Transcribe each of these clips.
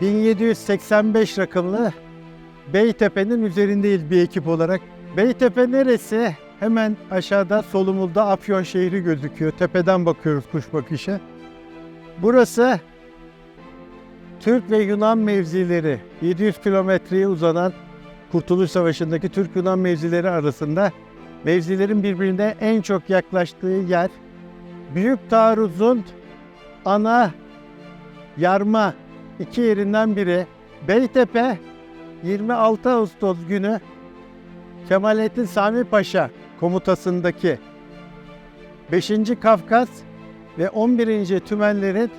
1785 rakımlı Beytepe'nin üzerindeyiz bir ekip olarak. Beytepe neresi? Hemen aşağıda solumuzda Afyon şehri gözüküyor. Tepeden bakıyoruz kuş bakışı. Burası Türk ve Yunan mevzileri 700 kilometreye uzanan Kurtuluş Savaşı'ndaki Türk-Yunan mevzileri arasında mevzilerin birbirine en çok yaklaştığı yer. Büyük taarruzun ana yarma iki yerinden biri Beytepe 26 Ağustos günü Kemalettin Sami Paşa komutasındaki 5. Kafkas ve 11. Tümenlerin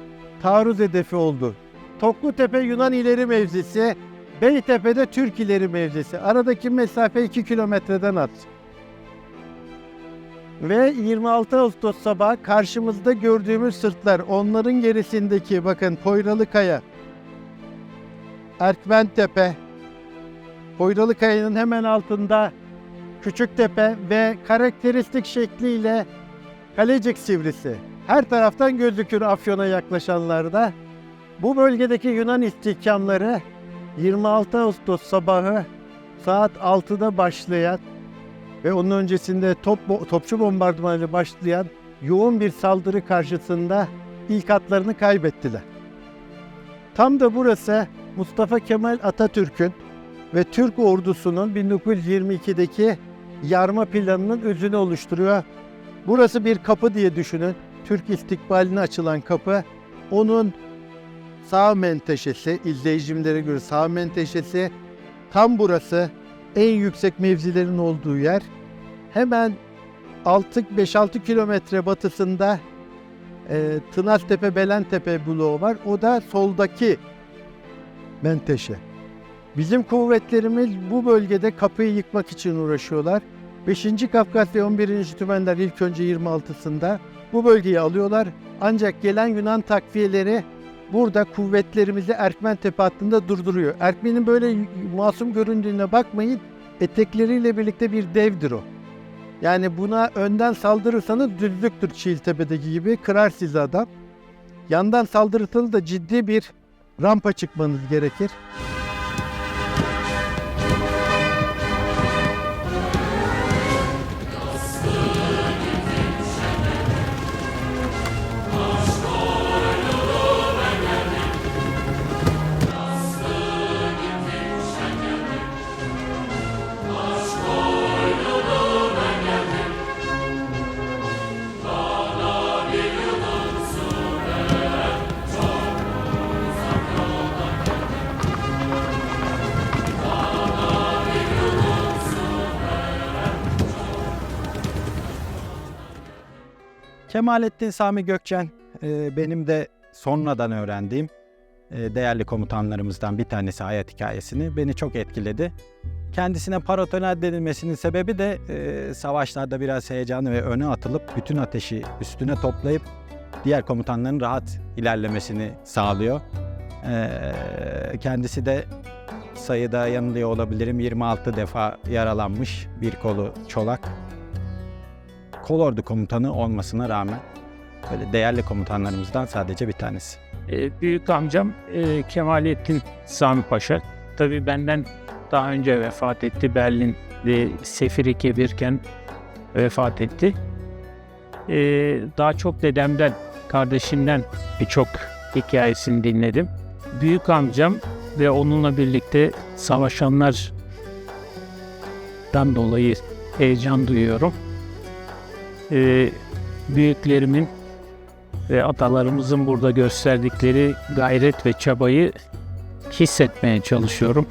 taarruz hedefi oldu. Toklutepe Yunan ileri mevzisi, Beytepe'de Türk ileri mevzisi. Aradaki mesafe 2 kilometreden az. Ve 26 Ağustos sabahı karşımızda gördüğümüz sırtlar, onların gerisindeki bakın Poyralı Kaya, Erkmentepe, Poyralı Kaya'nın hemen altında Küçüktepe ve karakteristik şekliyle Kalecik Sivrisi. Her taraftan gözükür Afyon'a yaklaşanlarda. Bu bölgedeki Yunan istihkamları 26 Ağustos sabahı saat 6'da başlayan ve onun öncesinde top, topçu bombardımanıyla başlayan yoğun bir saldırı karşısında ilk hatlarını kaybettiler. Tam da burası Mustafa Kemal Atatürk'ün ve Türk ordusunun 1922'deki yarma planının özünü oluşturuyor. Burası bir kapı diye düşünün. Türk istikbaline açılan kapı. Onun sağ menteşesi, izleyicimlere göre sağ menteşesi tam burası en yüksek mevzilerin olduğu yer. Hemen 6 5-6 kilometre batısında e, Tınaztepe Belentepe bloğu var. O da soldaki menteşe. Bizim kuvvetlerimiz bu bölgede kapıyı yıkmak için uğraşıyorlar. 5. Kafkasya 11. Tümenler ilk önce 26'sında bu bölgeyi alıyorlar. Ancak gelen Yunan takviyeleri burada kuvvetlerimizi Erkmentepe hattında durduruyor. Erkmen'in böyle masum göründüğüne bakmayın. Etekleriyle birlikte bir devdir o. Yani buna önden saldırırsanız düzlüktür Çiğiltepe'deki gibi kırar sizi adam. Yandan saldırırsanız da ciddi bir rampa çıkmanız gerekir. Kemalettin Sami Gökçen e, benim de sonradan öğrendiğim e, değerli komutanlarımızdan bir tanesi hayat hikayesini beni çok etkiledi. Kendisine paratonel denilmesinin sebebi de e, savaşlarda biraz heyecanı ve öne atılıp bütün ateşi üstüne toplayıp diğer komutanların rahat ilerlemesini sağlıyor. Kendisi de sayıda yanılıyor olabilirim 26 defa yaralanmış bir kolu çolak kolordu komutanı olmasına rağmen böyle değerli komutanlarımızdan sadece bir tanesi. E, büyük amcam e, Kemalettin Sami Paşa. Tabii benden daha önce vefat etti. Berlin'de Sefiri Kebirken vefat etti. E, daha çok dedemden, kardeşimden birçok hikayesini dinledim. Büyük amcam ve onunla birlikte savaşanlardan dolayı heyecan duyuyorum. E, büyüklerimin ve atalarımızın burada gösterdikleri gayret ve çabayı hissetmeye çalışıyorum.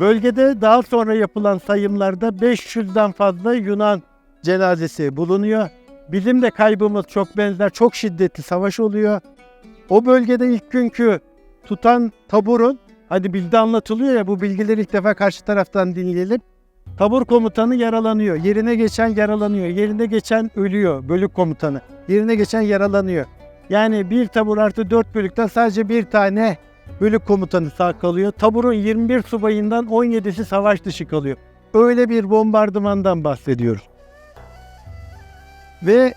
Bölgede daha sonra yapılan sayımlarda 500'den fazla Yunan cenazesi bulunuyor. Bizim de kaybımız çok benzer, çok şiddetli savaş oluyor. O bölgede ilk günkü tutan taburun, hadi bilgi anlatılıyor ya bu bilgileri ilk defa karşı taraftan dinleyelim. Tabur komutanı yaralanıyor, yerine geçen yaralanıyor, yerine geçen ölüyor, bölük komutanı. Yerine geçen yaralanıyor. Yani bir tabur artı 4 bölükten sadece bir tane bölük komutanı sağ kalıyor. Taburun 21 subayından 17'si savaş dışı kalıyor. Öyle bir bombardımandan bahsediyoruz. Ve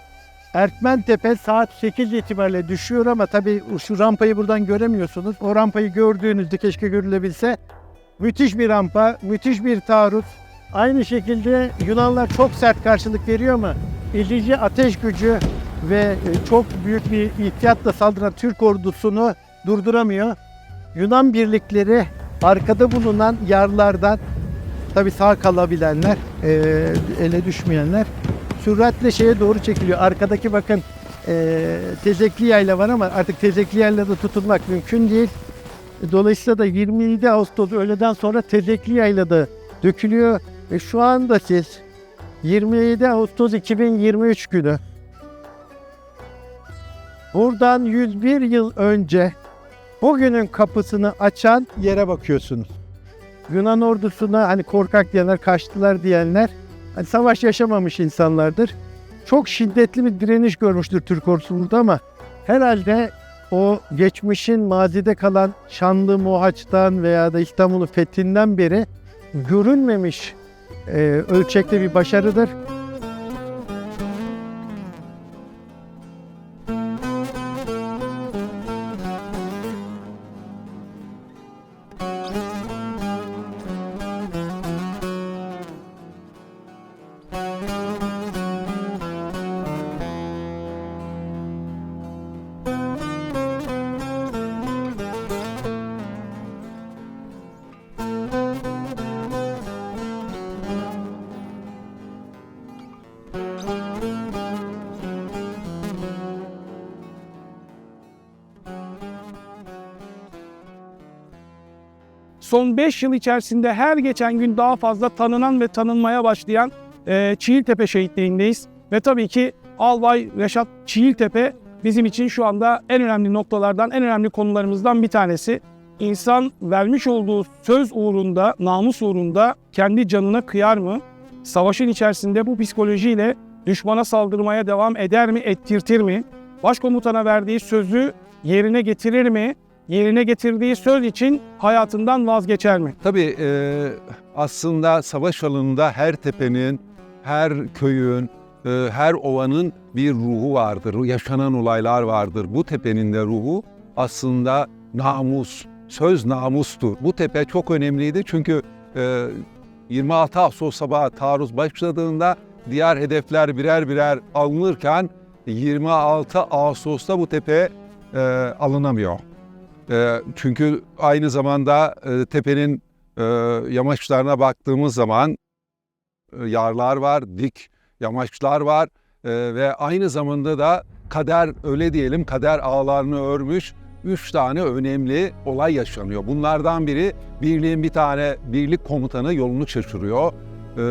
Erkmentepe saat 8 itibariyle düşüyor ama tabii şu rampayı buradan göremiyorsunuz. O rampayı gördüğünüzde keşke görülebilse müthiş bir rampa, müthiş bir taarruz. Aynı şekilde Yunanlar çok sert karşılık veriyor ama ezici ateş gücü ve e, çok büyük bir ihtiyatla saldıran Türk ordusunu durduramıyor. Yunan birlikleri arkada bulunan yarlardan tabi sağ kalabilenler, e, ele düşmeyenler süratle şeye doğru çekiliyor. Arkadaki bakın e, tezekli yayla var ama artık tezekli yaylada tutulmak mümkün değil. Dolayısıyla da 27 Ağustos öğleden sonra tezekli yaylada dökülüyor ve şu anda siz 27 Ağustos 2023 günü buradan 101 yıl önce bugünün kapısını açan yere bakıyorsunuz. Yunan ordusuna hani korkak diyenler, kaçtılar diyenler hani savaş yaşamamış insanlardır. Çok şiddetli bir direniş görmüştür Türk ordusu burada ama herhalde o geçmişin mazide kalan Şanlı Mohaç'tan veya da İstanbul'un fethinden beri görünmemiş e, ölçekte bir başarıdır. Son 5 yıl içerisinde her geçen gün daha fazla tanınan ve tanınmaya başlayan e, Çiğiltepe şehitliğindeyiz. Ve tabii ki Albay Reşat Çiğiltepe bizim için şu anda en önemli noktalardan, en önemli konularımızdan bir tanesi. İnsan vermiş olduğu söz uğrunda, namus uğrunda kendi canına kıyar mı? Savaşın içerisinde bu psikolojiyle düşmana saldırmaya devam eder mi, ettirtir mi? Başkomutana verdiği sözü yerine getirir mi? Yerine getirdiği söz için hayatından vazgeçer mi? Tabii e, aslında savaş alanında her tepenin, her köyün, e, her ovanın bir ruhu vardır. Yaşanan olaylar vardır. Bu tepenin de ruhu aslında namus, söz namustur. Bu tepe çok önemliydi çünkü e, 26 Ağustos sabahı taarruz başladığında diğer hedefler birer birer alınırken 26 Ağustos'ta bu tepe e, alınamıyor. E, çünkü aynı zamanda e, tepenin e, yamaçlarına baktığımız zaman e, yarlar var, dik yamaçlar var e, ve aynı zamanda da kader öyle diyelim kader ağlarını örmüş üç tane önemli olay yaşanıyor. Bunlardan biri birliğin bir tane birlik komutanı yolunu şaşırıyor. E,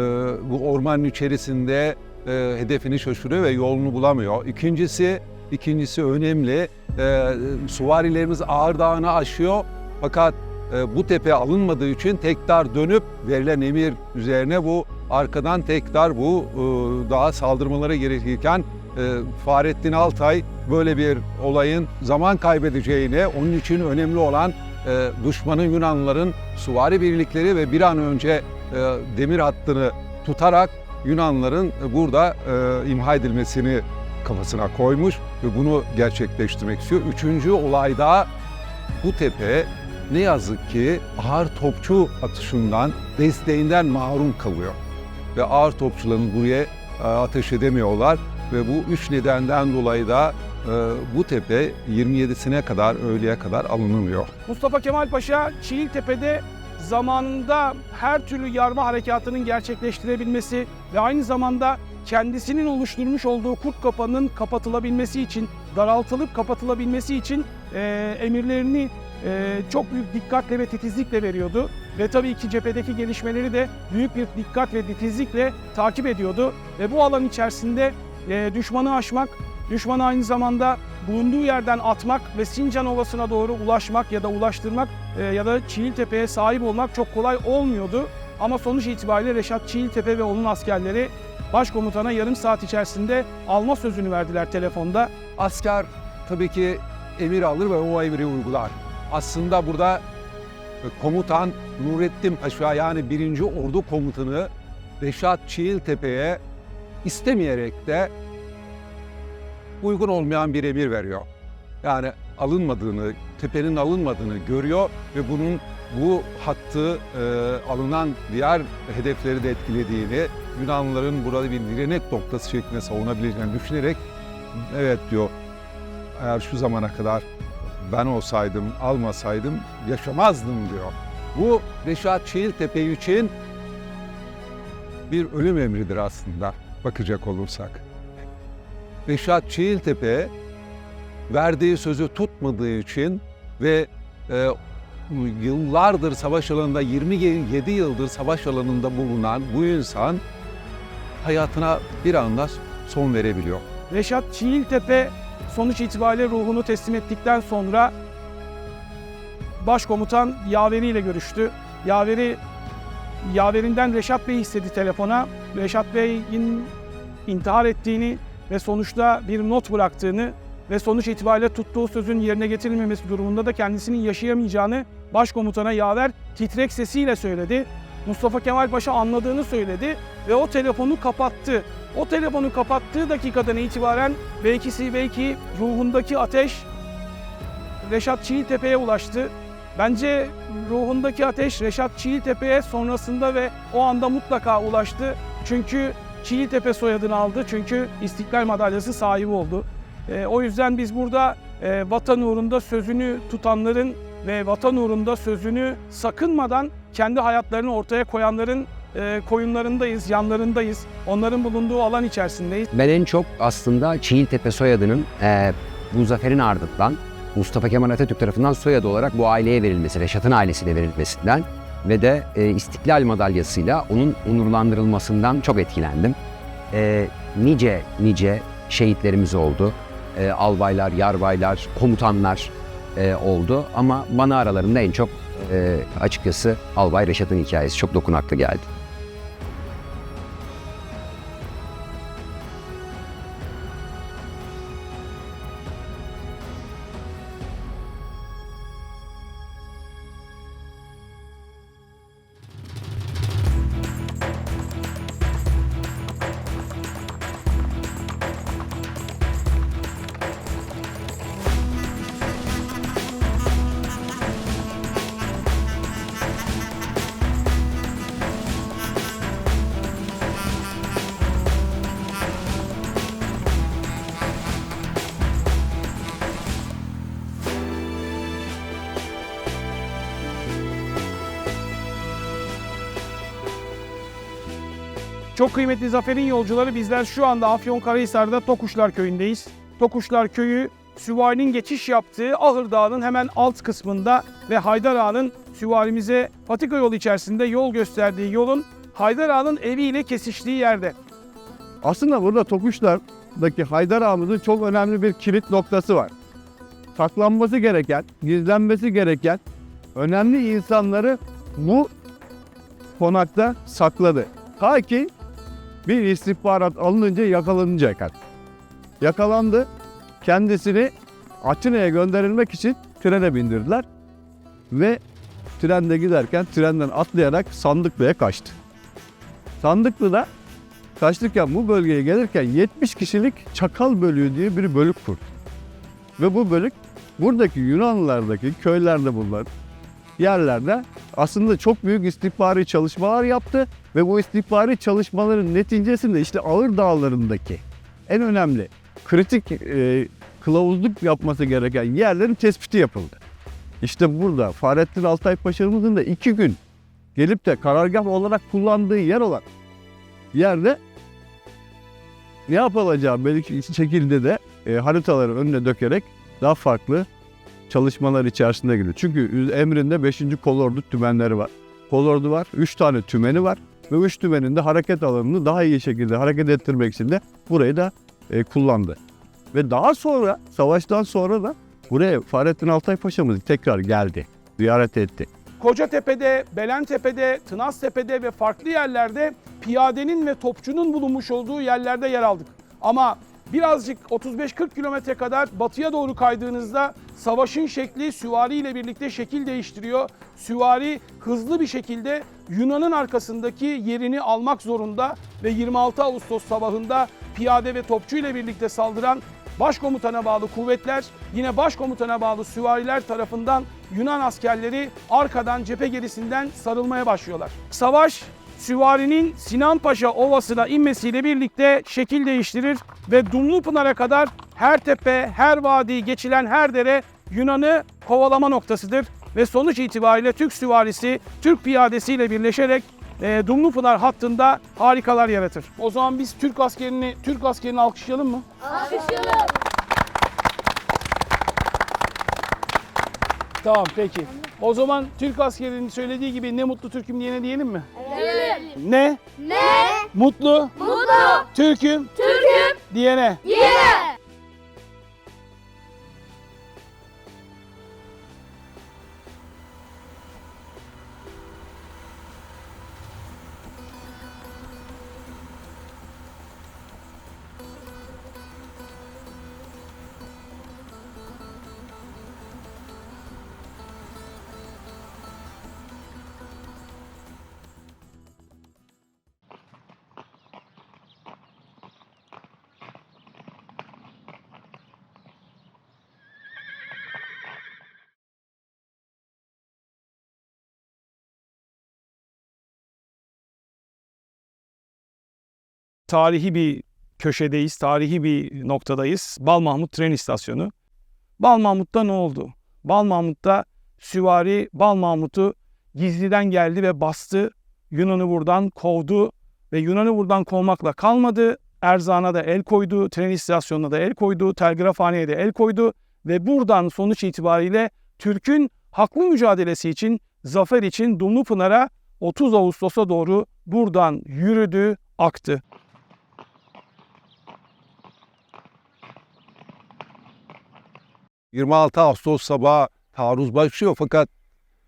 bu ormanın içerisinde e, hedefini şaşırıyor ve yolunu bulamıyor. İkincisi, ikincisi önemli. E, suvarilerimiz Ağır Dağı'nı aşıyor fakat e, bu tepe alınmadığı için tekrar dönüp verilen emir üzerine bu arkadan tekrar bu e, dağa saldırmaları gerekirken e, Fahrettin Altay böyle bir olayın zaman kaybedeceğine onun için önemli olan e, düşmanın Yunanlıların suvari birlikleri ve bir an önce e, demir hattını tutarak Yunanlıların burada e, imha edilmesini kafasına koymuş ve bunu gerçekleştirmek istiyor. Üçüncü olayda bu tepe ne yazık ki ağır topçu atışından, desteğinden mahrum kalıyor. Ve ağır topçuların buraya e, ateş edemiyorlar ve bu üç nedenden dolayı da e, bu tepe 27'sine kadar, öğleye kadar alınamıyor. Mustafa Kemal Paşa Çiğiltepe'de zamanında her türlü yarma harekatının gerçekleştirebilmesi ve aynı zamanda kendisinin oluşturmuş olduğu kurt kapanın kapatılabilmesi için, daraltılıp kapatılabilmesi için e, emirlerini e, çok büyük dikkatle ve titizlikle veriyordu. Ve tabii iki cephedeki gelişmeleri de büyük bir dikkat ve titizlikle takip ediyordu. Ve bu alan içerisinde e, düşmanı aşmak, düşmanı aynı zamanda bulunduğu yerden atmak ve Sincan Ovası'na doğru ulaşmak ya da ulaştırmak e, ya da Çiğiltepe'ye sahip olmak çok kolay olmuyordu. Ama sonuç itibariyle Reşat Çiğiltepe ve onun askerleri başkomutana yarım saat içerisinde alma sözünü verdiler telefonda. Asker tabii ki emir alır ve o emri uygular. Aslında burada e, komutan Nurettin Paşa yani 1. Ordu Komutanı Reşat Çiğiltepe'ye istemeyerek de uygun olmayan bir emir veriyor. Yani alınmadığını, tepenin alınmadığını görüyor ve bunun bu hattı e, alınan diğer hedefleri de etkilediğini, Yunanlıların burada bir direnek noktası şeklinde savunabileceğini düşünerek evet diyor eğer şu zamana kadar ben olsaydım, almasaydım yaşamazdım diyor. Bu Reşat Çiğiltepe için bir ölüm emridir aslında bakacak olursak. Reşat Çiğiltepe verdiği sözü tutmadığı için ve e, yıllardır savaş alanında 27 yıldır savaş alanında bulunan bu insan hayatına bir anda son verebiliyor. Reşat Çiğiltepe sonuç itibariyle ruhunu teslim ettikten sonra başkomutan Yaveri ile görüştü. Yaveri Yaverinden Reşat Bey istedi telefona. Reşat Bey'in intihar ettiğini ve sonuçta bir not bıraktığını ve sonuç itibariyle tuttuğu sözün yerine getirilmemesi durumunda da kendisinin yaşayamayacağını başkomutana Yaver titrek sesiyle söyledi. Mustafa Kemal Paşa anladığını söyledi ve o telefonu kapattı. O telefonu kapattığı dakikadan itibaren belki belki ruhundaki ateş Reşat Çiğiltepe'ye ulaştı. Bence ruhundaki ateş Reşat Çiğiltepe'ye sonrasında ve o anda mutlaka ulaştı. Çünkü Çiğiltepe soyadını aldı. Çünkü İstiklal Madalyası sahibi oldu. Ee, o yüzden biz burada e, vatan uğrunda sözünü tutanların ve vatan uğrunda sözünü sakınmadan kendi hayatlarını ortaya koyanların e, koyunlarındayız, yanlarındayız. Onların bulunduğu alan içerisindeyiz. Ben en çok aslında Çiğiltepe soyadının e, bu zaferin ardından Mustafa Kemal Atatürk tarafından soyadı olarak bu aileye verilmesi, Reşat'ın ailesine verilmesinden ve de e, İstiklal Madalyası'yla onun onurlandırılmasından çok etkilendim. E, nice nice şehitlerimiz oldu. E, albaylar, yarbaylar, komutanlar e, oldu ama bana aralarında en çok e, açıkçası Albay Reşat'ın hikayesi çok dokunaklı geldi. Çok kıymetli Zafer'in yolcuları bizler şu anda Afyonkarahisar'da Tokuşlar Köyü'ndeyiz. Tokuşlar Köyü süvarinin geçiş yaptığı Ahır Dağı'nın hemen alt kısmında ve Haydar Ağa'nın süvarimize patika yolu içerisinde yol gösterdiği yolun Haydar Ağa'nın eviyle kesiştiği yerde. Aslında burada Tokuşlar'daki Haydar Ağamızın çok önemli bir kilit noktası var. Saklanması gereken, gizlenmesi gereken önemli insanları bu konakta sakladı. Ta ki bir istihbarat alınınca yakalanıncaya kadar. Yakalandı. Kendisini Atina'ya gönderilmek için trene bindirdiler. Ve trende giderken trenden atlayarak Sandıklı'ya kaçtı. Sandıklı'da kaçtıkken bu bölgeye gelirken 70 kişilik Çakal Bölüğü diye bir bölük kurdu. Ve bu bölük buradaki Yunanlılardaki köylerde bulunan yerlerde aslında çok büyük istihbari çalışmalar yaptı ve bu istihbari çalışmaların neticesinde işte Ağır Dağları'ndaki en önemli kritik e, kılavuzluk yapması gereken yerlerin tespiti yapıldı. İşte burada Fahrettin Altay Paşa'mızın da iki gün gelip de karargah olarak kullandığı yer olan yerde ne yapılacağı belki şekilde de e, haritaları önüne dökerek daha farklı çalışmalar içerisinde giriyor. Çünkü emrinde 5. kolordu tümenleri var. Kolordu var, 3 tane tümeni var ve 3 tümenin de hareket alanını daha iyi şekilde hareket ettirmek için de burayı da e, kullandı. Ve daha sonra, savaştan sonra da buraya Fahrettin Altay Paşa'mız tekrar geldi, ziyaret etti. Kocatepe'de, Belentepe'de, Tınaztepe'de ve farklı yerlerde piyadenin ve topçunun bulunmuş olduğu yerlerde yer aldık. Ama Birazcık 35-40 kilometre kadar batıya doğru kaydığınızda savaşın şekli süvari ile birlikte şekil değiştiriyor. Süvari hızlı bir şekilde Yunan'ın arkasındaki yerini almak zorunda ve 26 Ağustos sabahında piyade ve topçu ile birlikte saldıran başkomutana bağlı kuvvetler yine başkomutana bağlı süvariler tarafından Yunan askerleri arkadan cephe gerisinden sarılmaya başlıyorlar. Savaş süvarinin Sinanpaşa Ovası'na inmesiyle birlikte şekil değiştirir ve Dumlupınar'a kadar her tepe, her vadi, geçilen her dere Yunan'ı kovalama noktasıdır. Ve sonuç itibariyle Türk süvarisi, Türk piyadesiyle birleşerek e, Dumlupınar hattında harikalar yaratır. O zaman biz Türk askerini, Türk askerini alkışlayalım mı? Alkışlayalım. Tamam peki. O zaman Türk askerinin söylediği gibi ne mutlu Türk'üm diyene diyelim mi? Evet. Ne Ne? mutlu Mutlu. Türk'üm Türk'üm. diyene. Yine. Tarihi bir köşedeyiz, tarihi bir noktadayız. Bal Mahmut tren istasyonu. Bal Mahmut'ta ne oldu? Bal Mahmut'ta süvari Bal Mahmut'u gizliden geldi ve bastı. Yunan'ı buradan kovdu ve Yunan'ı buradan kovmakla kalmadı. Erzan'a da el koydu, tren istasyonuna da el koydu, telgrafhaneye de el koydu ve buradan sonuç itibariyle Türk'ün haklı mücadelesi için, zafer için Dumlupınar'a 30 Ağustos'a doğru buradan yürüdü, aktı. 26 Ağustos sabahı taarruz başlıyor fakat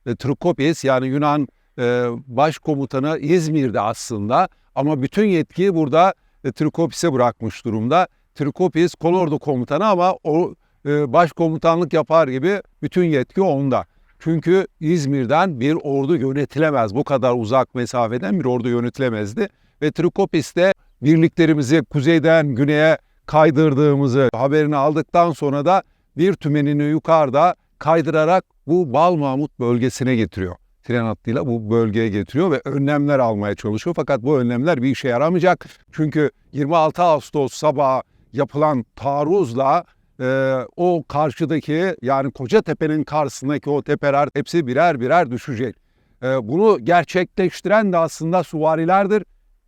e, Trikopis yani Yunan e, başkomutanı İzmir'de aslında ama bütün yetkiyi burada e, Trikopis'e bırakmış durumda. Trikopis kolordu komutanı ama o e, başkomutanlık yapar gibi bütün yetki onda. Çünkü İzmir'den bir ordu yönetilemez. Bu kadar uzak mesafeden bir ordu yönetilemezdi. Ve Trikopis'te birliklerimizi kuzeyden güneye kaydırdığımızı haberini aldıktan sonra da bir tümenini yukarıda kaydırarak bu Bal Mahmut bölgesine getiriyor. Tren hattıyla bu bölgeye getiriyor ve önlemler almaya çalışıyor. Fakat bu önlemler bir işe yaramayacak. Çünkü 26 Ağustos sabahı yapılan taarruzla e, o karşıdaki yani Kocatepe'nin karşısındaki o tepeler hepsi birer birer düşecek. E, bunu gerçekleştiren de aslında suvarilerdir.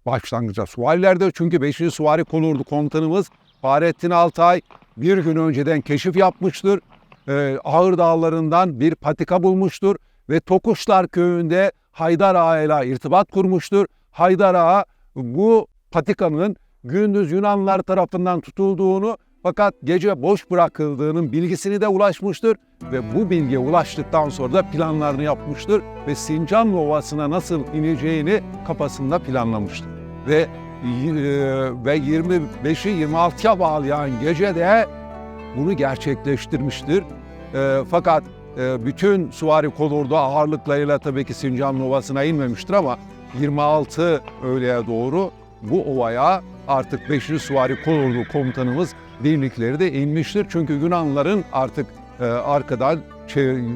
Başlangıçta suvarilerdir. Çünkü 5. Suvari Kolordu komutanımız Fahrettin Altay bir gün önceden keşif yapmıştır. Ee, Ağır Dağları'ndan bir patika bulmuştur ve Tokuşlar köyünde Haydar Ağa ile irtibat kurmuştur. Haydar Ağa bu patikanın gündüz Yunanlılar tarafından tutulduğunu fakat gece boş bırakıldığının bilgisini de ulaşmıştır ve bu bilgiye ulaştıktan sonra da planlarını yapmıştır ve Sincanlı Ovası'na nasıl ineceğini kafasında planlamıştır. Ve e, ve 25'i 26'ya bağlayan gecede bunu gerçekleştirmiştir. E, fakat e, bütün süvari kolordu ağırlıklarıyla tabii ki Sincanlı Ovası'na inmemiştir ama 26 öğleye doğru bu ovaya artık 5. Süvari Kolordu komutanımız birlikleri de inmiştir. Çünkü Yunanlıların artık e, arkadan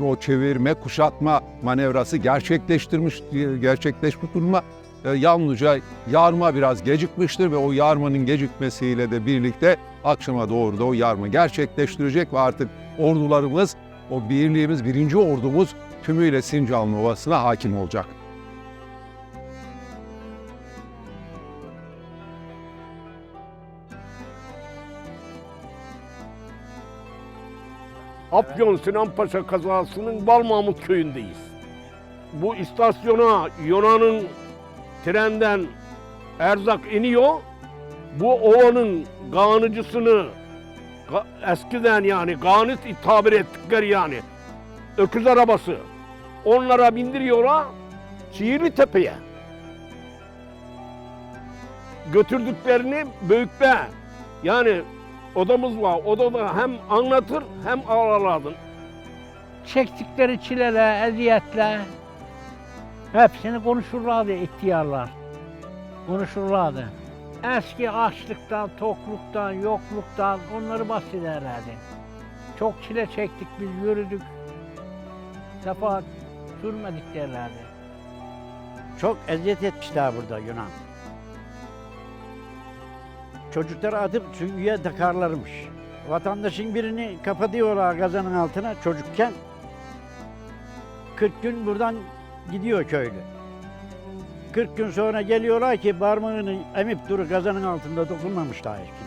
o çevirme, kuşatma manevrası gerçekleştirmiş, gerçekleşmiş duruma e, yalnızca yarma biraz gecikmiştir ve o yarmanın gecikmesiyle de birlikte akşama doğru da o yarma gerçekleştirecek ve artık ordularımız, o birliğimiz, birinci ordumuz tümüyle Sincanlı Ovası'na hakim olacak. Afyon Sinanpaşa kazasının Balmamut köyündeyiz. Bu istasyona Yunan'ın trenden erzak iniyor. Bu ovanın ganıcısını ga- eskiden yani ganit tabir ettikleri yani öküz arabası onlara bindiriyorlar Çiğli Tepe'ye. Götürdüklerini Büyükbe yani odamız var. Odada hem anlatır hem ağlarlardın. çektikleri çileler, eziyetler hepsini konuşurlardı ihtiyarlar. Konuşurlardı. Eski açlıktan, tokluktan, yokluktan onları bahsederlerdi. Çok çile çektik biz yürüdük. Sefa sürmedik derlerdi. Çok eziyet etmişler burada Yunan. Çocukları atıp süngüye takarlarmış. Vatandaşın birini kapatıyorlar gazanın altına çocukken. 40 gün buradan gidiyor köylü. 40 gün sonra geliyorlar ki parmağını emip duru gazanın altında dokunmamış daha hiç kimse.